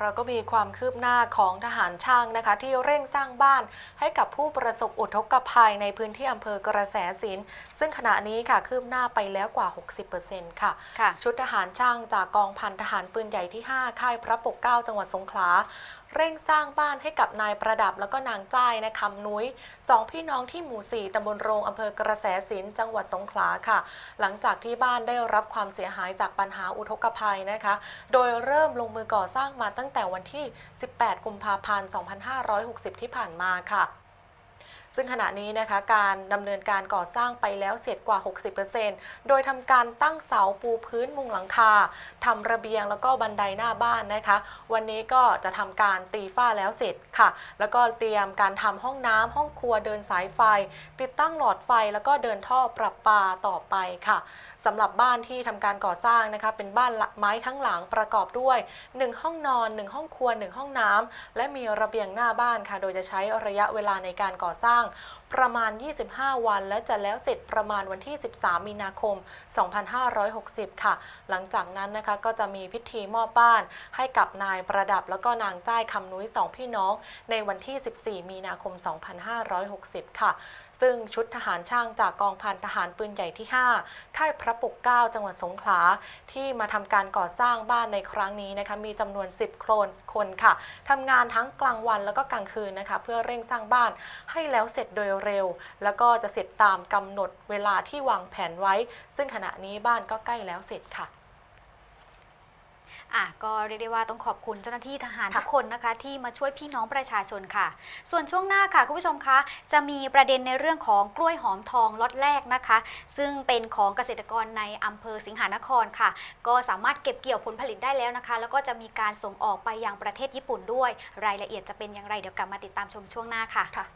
เราก็มีความคืบหน้าของทหารช่างนะคะ ที่เร่งสร้างบ้านให้กับผู้ประสบอุทกภัยในพื้นที่อำเภอกระแสสินซึ่งขณะนี้ค่ะคืบหน้าไปแล้วกว่า 60%ค่ะค่ะชุดทหารช่างจากกองพันทหารปืนใหญ่ที่ 5 ค่ายพระปกเกล้าจังหวัดสงขลาเร่งสร้างบ้านให้กับนายประดับแล้วก็นางจ้ายนะคำนุ้ยสองพี่น้องที่หมู่ 4ตำบลโรงอำเภอกระแสสินจังหวัดสงขลาค่ะ หลังจากที่บ้านได้รับความเสียหายจากปัญหาอุทกภัยนะคะ โดยเริ่มลงมือก่อสร้างมาตั้งแต่วันที่ 18 กุมภาพันธ์ 2560 ที่ผ่านมาค่ะ ซึ่งขณะนี้นะคะการดำเนินการก่อสร้างไปแล้วเสร็จกว่า 60%โดยทำการตั้งเสาปูพื้นมุงหลังคาทำระเบียงแล้วก็บันไดหน้าบ้านนะคะ วันนี้ก็จะทำการตีฝ้าแล้วเสร็จค่ะ แล้วก็เตรียมการทำห้องน้ำห้องครัวเดินสายไฟ ติดตั้งหลอดไฟแล้วก็เดินท่อประปาต่อไปค่ะสำหรับบ้านที่ทำการก่อสร้างนะคะ เป็นบ้านไม้ทั้งหลังประกอบด้วย 1 ห้องนอน 1 ห้องครัว 1 ห้องน้ำและมีระเบียงหน้าบ้านค่ะ โดยจะใช้ระยะเวลาในการก่อสร้างบ้างประมาณ 25 วัน และจะแล้วเสร็จประมาณวันที่ 13 มีนาคม 2560 ค่ะ หลังจากนั้นนะคะก็จะมีพิธีมอบบ้านให้กับนายประดับแล้วก็นางจ้ายคำนุ้ยสองพี่น้อง ในวันที่ 14 มีนาคม 2560 ค่ะซึ่งชุดทหารช่างจากกองพันทหารปืนใหญ่ที่ 5 ค่ายพระปกเกล้าจังหวัดสงขลา ที่มาทำการก่อสร้างบ้านในครั้งนี้นะคะมีจำนวน 10 โครนคนค่ะทำงานทั้งกลางวันแล้วก็กลางคืนนะคะ เพื่อเร่งสร้างบ้านให้แล้วเสร็จโดยเร็วแล้วก็จะเสร็จตามกำหนดเวลาที่วางแผนไว้ ซึ่งขณะนี้บ้านก็ใกล้แล้วเสร็จค่ะอะก็เรียกได้ว่าต้องขอบคุณเจ้าหน้าที่ทหารค่ะทุกคนนะคะ ที่มาช่วยพี่น้องประชาชนค่ะ ส่วนช่วงหน้าค่ะคุณผู้ชมคะ จะมีประเด็นในเรื่องของกล้วยหอมทองล็อตแรกนะคะ ซึ่งเป็นของเกษตรกรในอำเภอสิงหานครค่ะ ก็สามารถเก็บเกี่ยวผลผลิตได้แล้วนะคะ แล้วก็จะมีการส่งออกไปยังประเทศญี่ปุ่นด้วย รายละเอียดจะเป็นอย่างไรเดี๋ยวกลับมาติดตามชมช่วงหน้าค่ะค่ะ